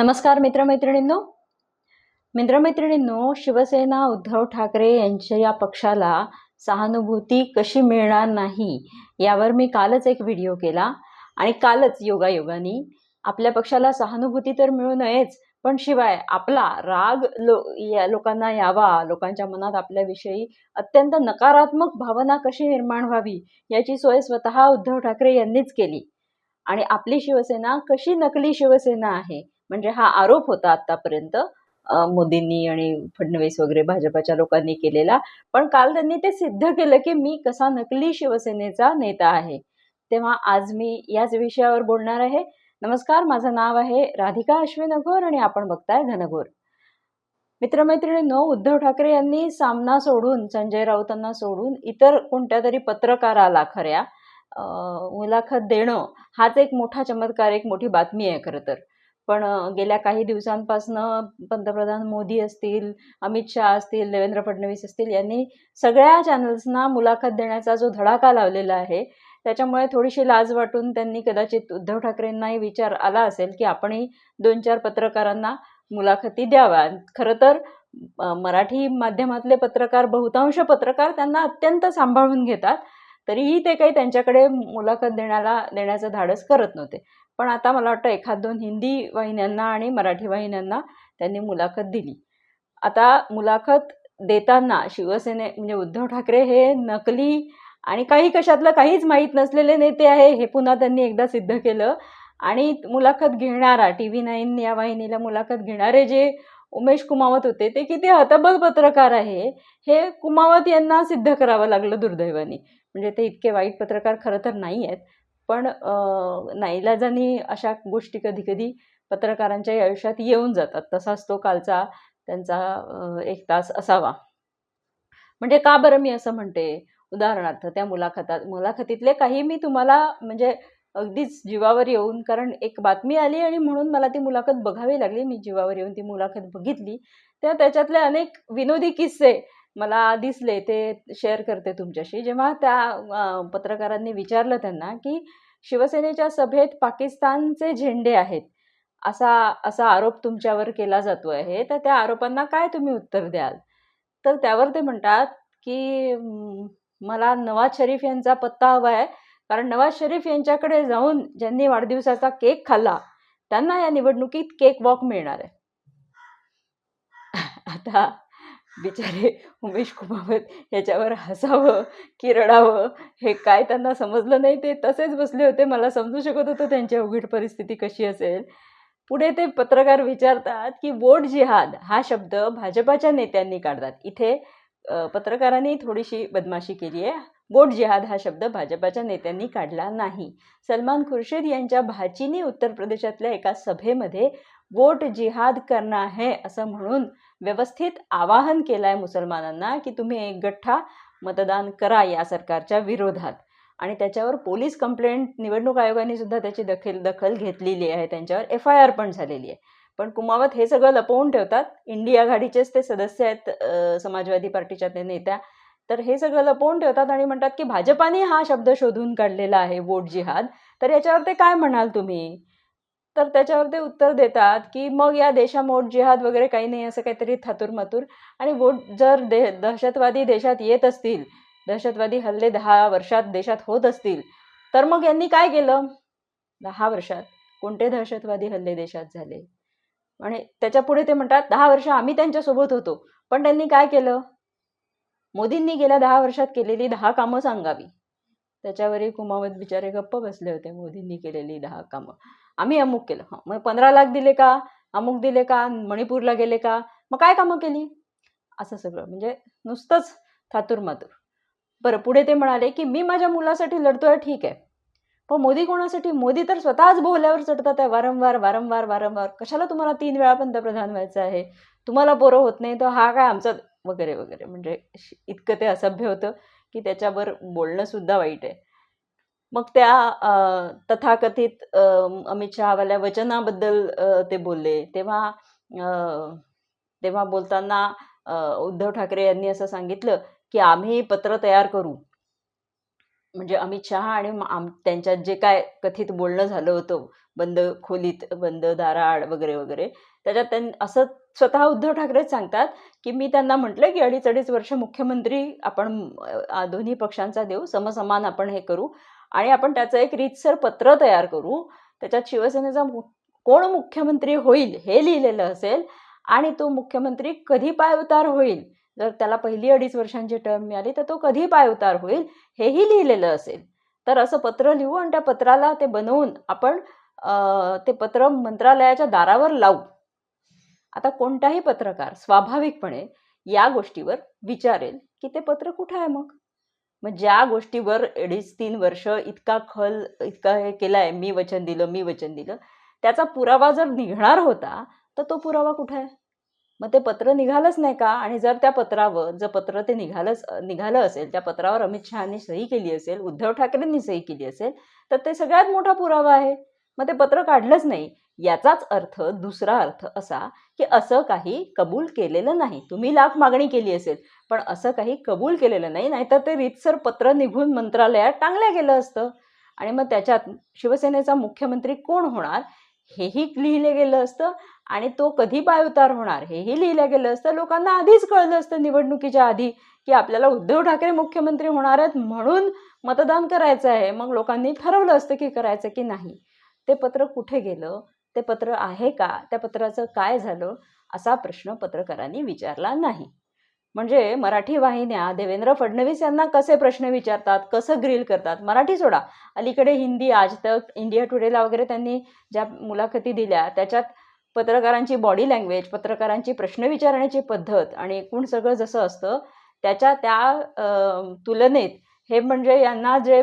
नमस्कार मित्रमैत्रिणींनो. मित्रमैत्रिणींनो शिवसेना उद्धव ठाकरे यांच्या या पक्षाला सहानुभूती कशी मिळणार नाही यावर मी कालच एक व्हिडिओ केला आणि कालच योगायोगानी आपल्या पक्षाला सहानुभूती तर मिळू नयेच पण शिवाय आपला राग लो या लोकांना यावा लोकांच्या मनात आपल्याविषयी अत्यंत नकारात्मक भावना कशी निर्माण व्हावी याची सोय स्वतः उद्धव ठाकरे यांनीच केली. आणि आपली शिवसेना कशी नकली शिवसेना आहे म्हणजे हा आरोप होता आतापर्यंत मोदींनी आणि फडणवीस वगैरे भाजपाच्या लोकांनी केलेला. पण काल त्यांनी ते सिद्ध केलं की मी कसा नकली शिवसेनेचा नेता आहे. तेव्हा आज मी याच विषयावर बोलणार आहे. नमस्कार माझं नाव आहे राधिका अश्विन अघोर आणि आपण बघताय घनघोर. मित्रमैत्रिणींनो उद्धव ठाकरे यांनी सामना सोडून संजय राऊतांना सोडून इतर कोणत्या तरी पत्रकाराला खऱ्या मुलाखत देणं हाच एक मोठा चमत्कार एक मोठी बातमी आहे खरं तर. पण गेल्या काही दिवसांपासनं पंतप्रधान मोदी असतील अमित शहा असतील देवेंद्र फडणवीस असतील यांनी सगळ्या चॅनल्सना मुलाखत देण्याचा जो धडाका लावलेला आहे त्याच्यामुळे थोडीशी लाज वाटून त्यांनी कदाचित उद्धव ठाकरेंनाही विचार आला असेल की आपणही दोन चार पत्रकारांना मुलाखती द्याव्या. खरं तर मराठी माध्यमातले पत्रकार बहुतांश पत्रकार त्यांना अत्यंत सांभाळून घेतात तरीही ते काही त्यांच्याकडे मुलाखत देण्याला देण्याचं धाडस करत नव्हते. पण आता मला वाटतं एखाद दोन हिंदी वाहिन्यांना आणि मराठी वाहिन्यांना त्यांनी मुलाखत दिली. आता मुलाखत देताना शिवसेने म्हणजे उद्धव ठाकरे हे नकली आणि काही कशातलं काहीच माहीत नसलेले नेते आहे हे पुन्हा त्यांनी एकदा सिद्ध केलं. आणि मुलाखत घेणारा टी व्ही नाईन या वाहिनीला मुलाखत घेणारे जे उमेश कुमावत होते ते किती हतबल पत्रकार आहे हे कुमावत यांना सिद्ध करावं लागलं दुर्दैवाने. म्हणजे ते इतके वाईट पत्रकार खरं तर नाही आहेत पण नाईलाजाने अशा गोष्टी कधी कधी पत्रकारांच्या आयुष्यात येऊन जातात. तसाच तो कालचा त्यांचा एक तास असावा. म्हणजे का बरं मी असं म्हणते? उदाहरणार्थ त्या मुलाखतात मुलाखतीतले काही मी तुम्हाला म्हणजे अगदीच जीवावर येऊन कारण एक बातमी आली आणि म्हणून मला ती मुलाखत बघावी लागली. मी जीवावर येऊन ती मुलाखत बघितली. त्या त्याच्यातले अनेक विनोदी किस्से मला दिसले ते शेअर करते तुमच्याशी. जेव्हा त्या पत्रकारांनी विचारलं त्यांना की शिवसेनेच्या सभेत पाकिस्तानचे झेंडे आहेत असा असा आरोप तुमच्यावर केला जातो आहे तर त्या आरोपांना काय तुम्ही उत्तर द्याल? तर त्यावर ते म्हणतात की मला नवाज शरीफ यांचा पत्ता हवा आहे कारण नवाज शरीफ यांच्याकडे जाऊन ज्यांनी वाढदिवसाचा केक खाल्ला त्यांना या निवडणुकीत केक वॉक मिळणार आहे. आता बिचारे उमेश कुमावत याच्यावर हसावं की रडावं हे काय त्यांना समजलं नाही ते तसेच बसले होते. मला समजू शकत होतं त्यांची अवघड परिस्थिती कशी असेल. पुढे ते पत्रकार विचारतात की वोट जिहाद हा शब्द भाजपाच्या नेत्यांनी काढतात. इथे पत्रकारांनी थोडीशी बदमाशी केली आहे. वोट जिहाद हा शब्द भाजपाच्या नेत्यांनी काढला नाही. सलमान खुर्शीद यांच्या भाचीने उत्तर प्रदेशातल्या एका सभेमध्ये वोट जिहाद करना है असं म्हणून व्यवस्थित आवाहन केलं आहे मुसलमानांना की तुम्ही एक गठ्ठा मतदान करा या सरकारच्या विरोधात. आणि त्याच्यावर पोलीस कंप्लेंट निवडणूक आयोगाने सुद्धा त्याची दखल दखल घेतलेली आहे. त्यांच्यावर एफ आय आर पण झालेली आहे. पण कुमावत हे सगळं लपवून ठेवतात. इंडिया आघाडीचेच ते सदस्य आहेत समाजवादी पार्टीच्या ते नेत्या. तर हे सगळं लपवून ठेवतात आणि म्हणतात की भाजपाने हा शब्द शोधून काढलेला आहे वोट जिहाद. तर याच्यावर ते काय म्हणाल तुम्ही? तर त्याच्यावर ते उत्तर देतात की मग या देशामोट जिहाद वगैरे काही नाही असं काहीतरी थातूरमातूर. आणि वोट जर दे दहशतवादी देशात येत असतील दहशतवादी हल्ले दहा वर्षात देशात होत असतील तर मग यांनी काय केलं? दहा वर्षात कोणते दहशतवादी हल्ले देशात झाले? आणि त्याच्या पुढे ते म्हणतात दहा वर्ष आम्ही त्यांच्यासोबत होतो. पण त्यांनी काय केलं? मोदींनी गेल्या दहा वर्षात केलेली दहा कामं सांगावी. त्याच्यावरही कुमावत बिचारे गप्प बसले होते मोदींनी केलेली दहा कामं. आम्ही अमुक केलं. हां मग पंधरा लाख दिले का? अमुक दिले का? मणिपूरला गेले का? मग काय कामं केली? असं सगळं. म्हणजे नुसतंच थातूरमातूर बरं पुढे ते म्हणाले की मी माझ्या मुलासाठी लढतोय ठीक आहे. पण मोदी कोणासाठी? मोदी तर स्वतःच बोहल्यावर चढतात आहे. वारंवार वारंवार वारंवार. कशाला तुम्हाला तीन वेळा पंतप्रधान व्हायचं आहे? तुम्हाला पोरं होत नाही. तर हा काय आमचा वगैरे वगैरे. म्हणजे श- इतकं ते असभ्य होतं की त्याच्यावर बोलणंसुद्धा वाईट आहे. मग त्या तथाकथित अमित शहावाल्या वचनाबद्दल ते बोलले. तेव्हा तेव्हा बोलताना उद्धव ठाकरे यांनी असं सांगितलं की आम्ही पत्र तयार करू. म्हणजे अमित शहा आणि म- आम त्यांच्यात जे काय कथित बोलणं झालं होतं बंद खोलीत बंद दाराआड वगैरे वगैरे त्याच्यात त्यां असं स्वतः उद्धव ठाकरेच सांगतात की मी त्यांना म्हटलं की अडीच अडीच वर्ष मुख्यमंत्री आपण अ, दोन्ही पक्षांचा देऊ समसमान आपण हे करू आणि आपण त्याचं एक रीतसर पत्र तयार करू. त्याच्यात शिवसेनेचा मु- कोण मुख्यमंत्री होईल हे लिहिलेलं असेल आणि तो मुख्यमंत्री कधी पायउतार होईल? जर त्याला पहिली अडीच वर्षांची टर्म मिळाली तर तो कधी पायउतार होईल हेही लिहिलेलं असेल. तर असं पत्र लिहू आणि त्या पत्राला ते बनवून आपण ते पत्र मंत्रालयाच्या दारावर लावू. आता कोणताही पत्रकार स्वाभाविकपणे या गोष्टीवर विचारेल की ते पत्र कुठं आहे मग? मग ज्या गोष्टीवर अडीच तीन वर्ष इतका खल इतका हे केलाय मी वचन दिलं मी वचन दिलं त्याचा पुरावा जर निघणार होता तर तो पुरावा कुठे आहे? मग ते पत्र निघालंच नाही का? आणि जर त्या पत्रावर जर पत्र ते निघालंच निघालं असेल त्या पत्रावर अमित शहानी सही केली असेल उद्धव ठाकरेंनी सही केली असेल तर ते सगळ्यात मोठा पुरावा आहे. मग ते पत्र काढलंच नाही. याचाच अर्थ दुसरा अर्थ असा की असं काही कबूल केलेलं नाही. तुम्ही लाख मागणी केली असेल पण असं काही कबूल केलेलं नाही. नाहीतर ते रीतसर पत्र निघून मंत्रालयात टांगलं गेलं असतं. आणि मग त्याच्यात शिवसेनेचा मुख्यमंत्री कोण होणार हेही लिहिलं गेलं असतं. आणि तो कधी पायउतार होणार? हेही लिहिलं गेलं असतं. लोकांना आधीच कळलं असतं निवडणुकीच्या आधी की आपल्याला उद्धव ठाकरे मुख्यमंत्री होणार आहेत म्हणून मतदान करायचं आहे. मग लोकांनी ठरवलं असतं की करायचं की नाही. ते पत्र कुठे गेलं? ते पत्र आहे का? त्या पत्राचं काय झालं? असा प्रश्न पत्रकारांनी विचारला नाही. म्हणजे मराठी वाहिन्या देवेंद्र फडणवीस यांना कसे प्रश्न विचारतात? कसं ग्रिल करतात? मराठी सोडा. अलीकडे हिंदी आज तक इंडिया टुडेला वगैरे त्यांनी ज्या मुलाखती दिल्या त्याच्यात पत्रकारांची बॉडी लँग्वेज पत्रकारांची प्रश्न विचारण्याची पद्धत आणि एकूण सगळं जसं असतं त्याच्या त्या तुलनेत हे म्हणजे यांना जे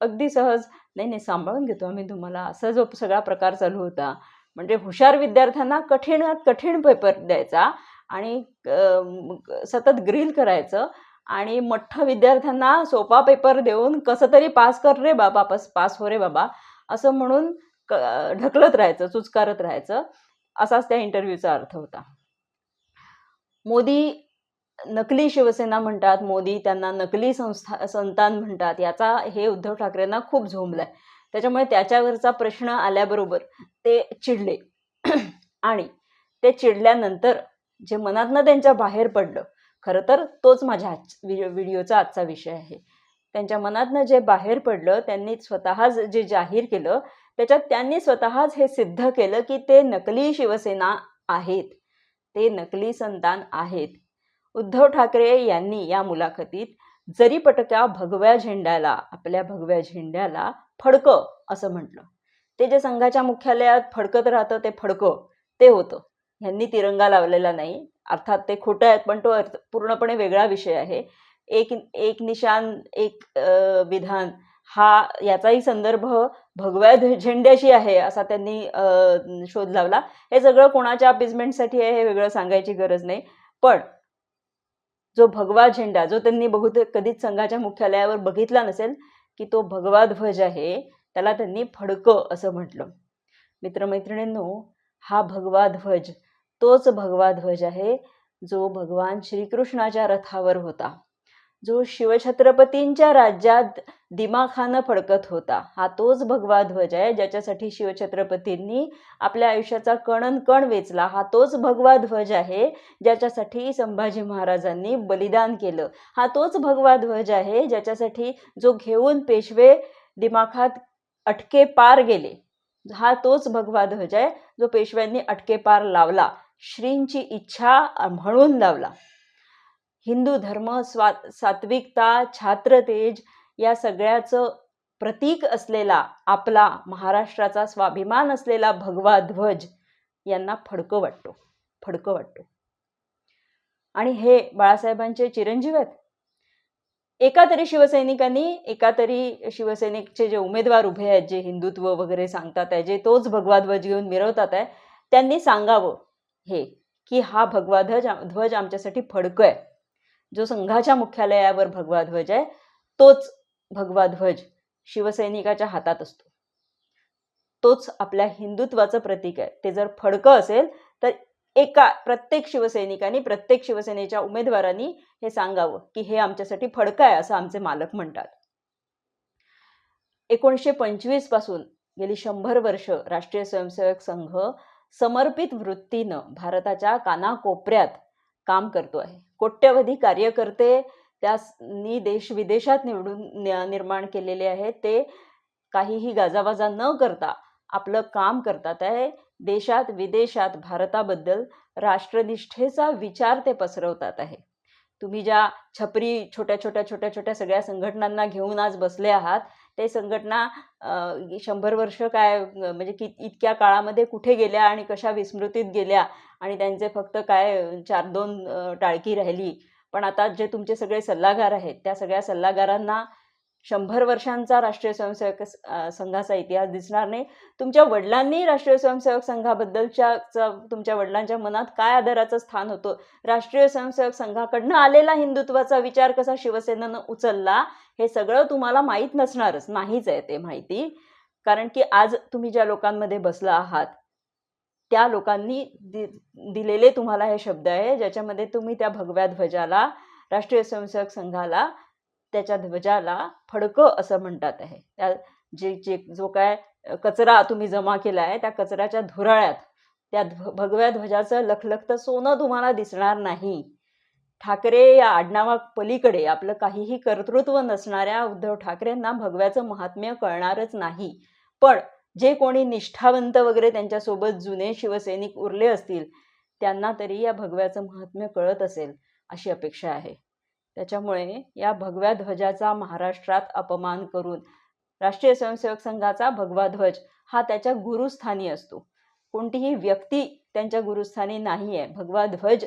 अगदी सहज नाही नाही सांभाळून घेतो आम्ही तुम्हाला. असा जो सगळा प्रकार चालू होता. म्हणजे हुशार विद्यार्थ्यांना कठीणात कठीण पेपर द्यायचा आणि सतत ग्रिल करायचं आणि मठ्ठ विद्यार्थ्यांना सोपा पेपर देऊन कसं तरी पास कर रे बाबा पास पास हो रे बाबा असं म्हणून क ढकलत राहायचं चुचकारत राहायचं. असाच त्या इंटरव्ह्यूचा अर्थ होता. मोदी नकली शिवसेना म्हणतात मोदी त्यांना नकली संस्था संतान म्हणतात याचा हे उद्धव ठाकरेंना खूप झोंबलाय. त्याच्यामुळे त्याच्यावरचा प्रश्न आल्याबरोबर ते चिडले. आणि ते चिडल्यानंतर जे मनातनं त्यांच्या बाहेर पडलं खरं तर तोच माझ्या आज व्हिडिओचा आजचा विषय आहे. त्यांच्या मनातनं जे बाहेर पडलं त्यांनी स्वतःच जे जाहीर केलं त्याच्यात त्यांनी स्वतःच हे सिद्ध केलं की ते नकली शिवसेना आहेत. ते नकली संतान आहेत. उद्धव ठाकरे यांनी या मुलाखतीत जरी पटक्या भगव्या झेंड्याला आपल्या भगव्या झेंड्याला फडकं असं म्हटलं. ते जे संघाच्या मुख्यालयात फडकत राहतं ते फडकं ते होतं. ह्यांनी तिरंगा लावलेला नाही. अर्थात ते खोटं आहेत पण तो अर्थ पूर्णपणे वेगळा विषय आहे. एक एक निशान एक विधान हा याचाही संदर्भ भगव्या ध- झेंड्याशी आहे असा त्यांनी शोध लावला. हे सगळं कोणाच्या अपिजमेंटसाठी आहे हे वेगळं सांगायची गरज नाही. पण जो भगवा झेंडा जो त्यांनी बहुतेक कधीच संघाच्या मुख्यालयावर बघितला नसेल की तो भगवा ध्वज आहे त्याला त्यांनी फडकं असं म्हटलं. मित्रमैत्रिणींनो हा भगवा ध्वज तोच भगवा ध्वज आहे जो भगवान श्रीकृष्णाच्या रथावर होता. जो शिवछत्रपतींच्या राज्यात दिमाखानं फडकत होता हा तोच भगवा ध्वज आहे ज्याच्यासाठी शिवछत्रपतींनी आपल्या आयुष्याचा कणन कण वेचला हा तोच भगवा ध्वज आहे ज्याच्यासाठी संभाजी महाराजांनी बलिदान केलं. हा तोच भगवा ध्वज आहे ज्याच्यासाठी जो घेऊन पेशवे दिमाखात अटके पार गेले. हा तोच भगवा ध्वज आहे जो पेशव्यांनी अटके पार लावला श्रींची इच्छा म्हणून लावला. हिंदू धर्म स्वा सात्विकता छात्रतेज या सगळ्याचं प्रतीक असलेला आपला महाराष्ट्राचा स्वाभिमान असलेला भगवा ध्वज यांना फडकं वाटतो फडकं वाटतो. आणि हे बाळासाहेबांचे चिरंजीव आहेत. एका तरी शिवसैनिकांनी एका तरी शिवसैनिकचे जे उमेदवार उभे आहेत जे हिंदुत्व वगैरे सांगतात आहे जे तोच भगवा ध्वज घेऊन मिरवतात आहे त्यांनी सांगावं हे की हा भगवा ध्वज ध्वज आमच्यासाठी फडकं आहे. जो संघाच्या मुख्यालयावर भगवा ध्वज आहे तोच भगवा ध्वज शिवसैनिकाच्या हातात असतो. तोच आपल्या हिंदुत्वाचं प्रतीक आहे. ते जर फडकं असेल तर एका प्रत्येक शिवसैनिकांनी प्रत्येक शिवसेनेच्या उमेदवारांनी हे सांगावं की हे आमच्यासाठी फडकं आहे असं आमचे मालक म्हणतात. एकोणीसशे पंचवीसपासून गेली शंभर वर्ष राष्ट्रीय स्वयंसेवक संघ समर्पित वृत्तीनं भारताच्या कानाकोपऱ्यात काम करतो आहे. कोट्यवधी कार्यकर्ते त्यांनी देश विदेशात निवडून निर्माण केलेले आहेत. ते काहीही गाजावाजा न करता आपलं काम करतात आहे. देशात विदेशात भारताबद्दल राष्ट्रनिष्ठेचा विचार ते पसरवतात आहे. तुम्ही ज्या छपरी छोट्या छोट्या छोट्या छोट्या सगळ्या संघटनांना घेऊन आज बसले आहात ते संघटना शंभर वर्ष काय म्हणजे कि इतक्या काळामध्ये कुठे गेल्या आणि कशा विस्मृतीत गेल्या आणि त्यांचे फक्त काय चार दोन टाळकी राहिली. पण आता जे तुमचे सगळे सल्लागार आहेत त्या सगळ्या सल्लागारांना शंभर वर्षांचा राष्ट्रीय स्वयंसेवक संघाचा इतिहास दिसणार नाही. तुमच्या वडिलांनी राष्ट्रीय स्वयंसेवक संघाबद्दलच्या तुमच्या वडिलांच्या मनात काय आदराचं स्थान होतं? राष्ट्रीय स्वयंसेवक संघाकडनं आलेला हिंदुत्वाचा विचार कसा शिवसेनेनं उचलला? हे सगळं तुम्हाला माहीत नसणारच. नाहीच आहे ते माहिती. कारण की आज तुम्ही ज्या लोकांमध्ये बसला आहात त्या लोकांनी दि दिलेले तुम्हाला हे शब्द आहे ज्याच्यामध्ये तुम्ही त्या भगव्या ध्वजाला राष्ट्रीय स्वयंसेवक संघाला त्याच्या ध्वजाला फडकं असं म्हणतात आहे. त्या जे जे जो काय कचरा तुम्ही जमा केला आहे त्या कचऱ्याच्या धुराळ्यात त्या ध्व भगव्या ध्वजाचं लखलखतं सोनं तुम्हाला दिसणार नाही. ठाकरे या आडनावा पलीकडे आपलं काहीही कर्तृत्व नसणाऱ्या उद्धव ठाकरेंना भगव्याचं महात्म्य कळणारच नाही. पण जे कोणी निष्ठावंत वगैरे त्यांच्यासोबत जुने शिवसैनिक उरले असतील त्यांना तरी या भगव्याचं महात्म्य कळत असेल अशी अपेक्षा आहे. त्याच्यामुळे या भगव्या ध्वजाचा महाराष्ट्रात अपमान करून राष्ट्रीय स्वयंसेवक संघाचा भगवा ध्वज हा त्याच्या गुरुस्थानी असतो. कोणतीही व्यक्ती त्यांच्या गुरुस्थानी नाही आहे भगवा ध्वज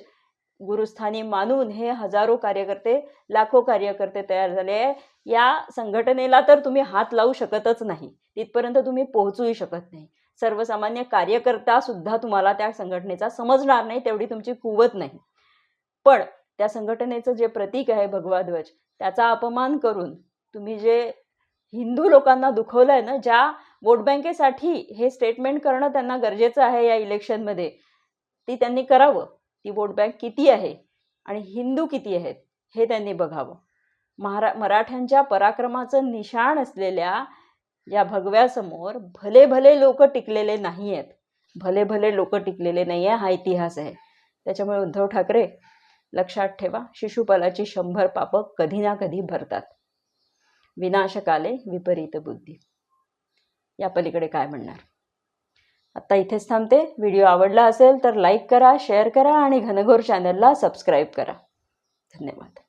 गुरुस्थानी मानून हे हजारो कार्यकर्ते लाखो कार्यकर्ते तयार झाले आहे. या संघटनेला तर तुम्ही हात लावू शकतच नाही. तिथपर्यंत तुम्ही पोहोचूही शकत नाही. सर्वसामान्य कार्यकर्ता सुद्धा तुम्हाला त्या संघटनेचा समजणार नाही तेवढी तुमची कुवत नाही. पण त्या संघटनेचं जे प्रतीक आहे भगवा ध्वज त्याचा अपमान करून तुम्ही जे हिंदू लोकांना दुखवलं आहे ना ज्या वोट बँकेसाठी हे स्टेटमेंट करणं त्यांना गरजेचं आहे या इलेक्शनमध्ये ती त्यांनी करावं. ती वोट बँक किती आहे आणि हिंदू किती आहेत हे त्यांनी बघावं. महारा मराठ्यांच्या पराक्रमाचं निशाण असलेल्या या भगव्यासमोर भले भले लोक टिकलेले नाही आहेत भले भले लोक टिकलेले नाही आहे हा इतिहास आहे. त्याच्यामुळे उद्धव ठाकरे लक्षात ठेवा शिशुपालाची शंभर पापं कधी ना कधी भरतात. विनाशकाले विपरीत बुद्धी. या पलीकडे काय म्हणणार? आत्ता इथेच थांबते. व्हिडिओ आवडला असेल तर लाईक करा शेअर करा आणि घनघोर चॅनलला सबस्क्राईब करा. धन्यवाद.